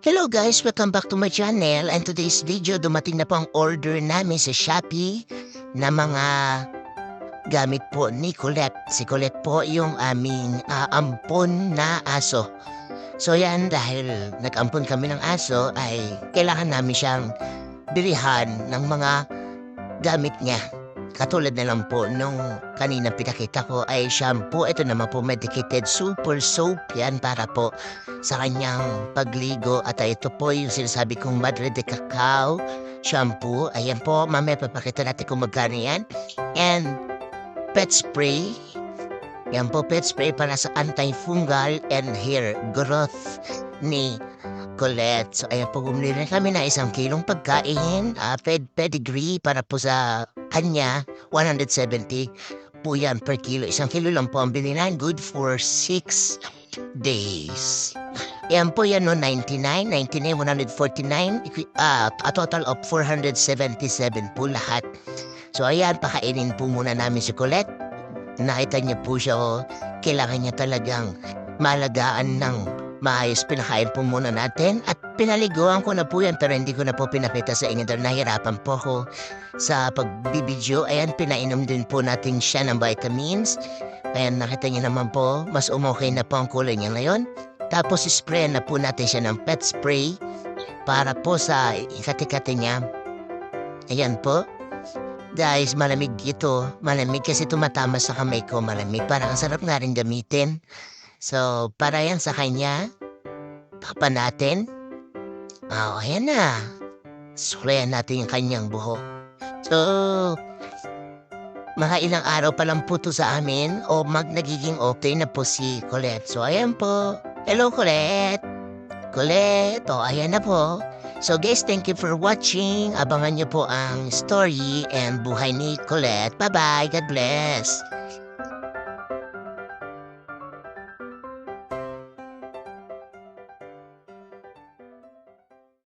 Hello guys! Welcome back to my channel and today's video dumating na po ang order namin sa Shopee na mga gamit po ni Colette. Si Colette po yung aming ah, ampon na aso. So yan, dahil nag-ampon kami ng aso ay kailangan namin siyang bilihan ng mga gamit niya. Katulad na lang po nung kanina pinakita ko ay shampoo. Ito naman po medicated super soap yan para po sa kanyang pagligo. At ito po yung sinasabi kong Madre de Cacao shampoo. Ayan po, mamaya papakita natin kung magkano yan. And pet spray. Yan po, pet spray para sa antifungal and hair growth ni Colette. So, ayan po, bumili rin kami na isang kilong pagkain, uh, ped pedigree para po sa kanya, 170 po yan per kilo. Isang kilo lang po ang bilinan, good for 6 days. Yan po yan no, 99, 99, 149, equi- ah, a total of 477 po lahat. So ayan, pakainin po muna namin si Colette. Nakita niya po siya, oh, kailangan niya talagang malagaan ng maayos. Pinakain po muna natin at pinaliguan ko na po yan pero hindi ko na po pinakita sa inyo dahil nahirapan po ako sa pagbibideo. Ayan, pinainom din po natin siya ng vitamins. Ayan, nakita niyo naman po, mas umokay na po ang kulay niya ngayon. Tapos spray na po natin siya ng pet spray para po sa ikati-kati niya. Ayan po. Guys, malamig ito. Malamig kasi tumatama sa kamay ko. Malamig. Parang ang sarap nga rin gamitin. So, para yan sa kanya. Papa natin. Oh, ayan na. Sprayan natin yung kanyang buhok. So, mga ilang araw pa lang po to sa amin o mag nagiging okay na po si Colette. So, ayan po. Hello, Colette. Colette, o ayan na po. So guys, thank you for watching. Abangan niyo po ang story and buhay ni Colette. Bye-bye. God bless.